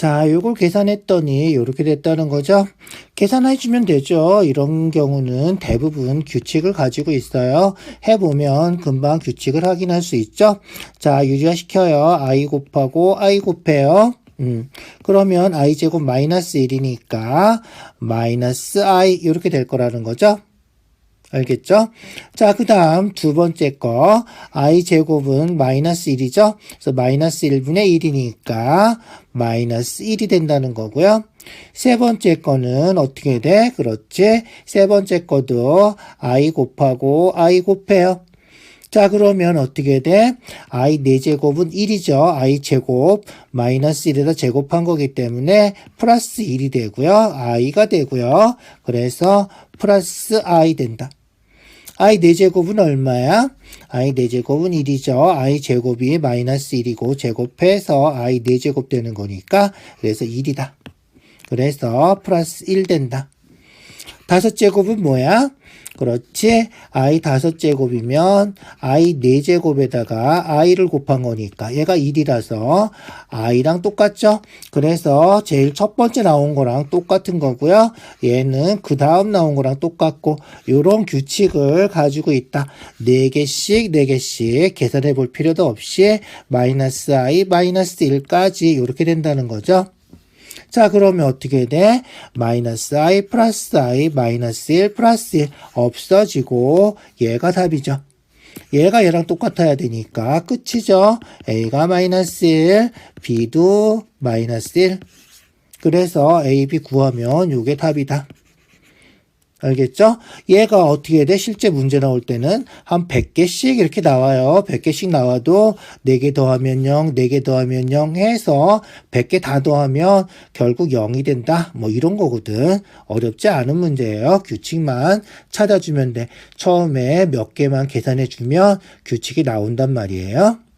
자, 요걸 계산했더니 이렇게 됐다는 거죠. 계산해 주면 되죠. 이런 경우는 대부분 규칙을 가지고 있어요. 해보면 금방 규칙을 확인할 수 있죠. 자, 유리화 시켜요. i 곱하고 i 곱해요. 음, 그러면 i 제곱 마이너스 1이니까 마이너스 i 이렇게 될 거라는 거죠. 알겠죠? 자, 그 다음 두 번째 거 i 제곱은 마이너스 1이죠? 그래서 마이너스 1분의 1이니까 마이너스 1이 된다는 거고요. 세 번째 거는 어떻게 돼? 그렇지. 세 번째 거도 i 곱하고 i 곱해요. 자, 그러면 어떻게 돼? i 4제곱은 1이죠. i 제곱 마이너스 1에다 제곱한 거기 때문에 플러스 1이 되고요. i가 되고요. 그래서 플러스 i 된다. I 4제곱은 얼마야? i 4제곱은 1이죠. i 제곱이 마이너스 1이고 제곱해서 i 4제곱 되는 거니까 그래서 1이다. 그래서 플러스 1 된다. 다섯 제곱은 뭐야? 그렇지. i 다섯 제곱이면 i 네 제곱에다가 i를 곱한 거니까 얘가 1이라서 i랑 똑같죠? 그래서 제일 첫 번째 나온 거랑 똑같은 거고요. 얘는 그 다음 나온 거랑 똑같고 요런 규칙을 가지고 있다. 네 개씩 네 개씩 계산해 볼 필요도 없이 마이너스 i 마이너스 1까지 이렇게 된다는 거죠. 자, 그러면 어떻게 돼? 마이너스 i 플러스 i 마이너스 1 플러스 1 없어지고 얘가 답이죠. 얘가 얘랑 똑같아야 되니까 끝이죠. a가 마이너스 1, b도 마이너스 1. 그래서 a, b 구하면 요게 답이다. 알겠죠? 얘가 어떻게 돼? 실제 문제 나올 때는 한 100개씩 이렇게 나와요. 100개씩 나와도 4개 더하면 0, 4개 더하면 0 해서 100개 다 더하면 결국 0이 된다. 뭐 이런 거거든. 어렵지 않은 문제예요. 규칙만 찾아주면 돼. 처음에 몇 개만 계산해 주면 규칙이 나온단 말이에요.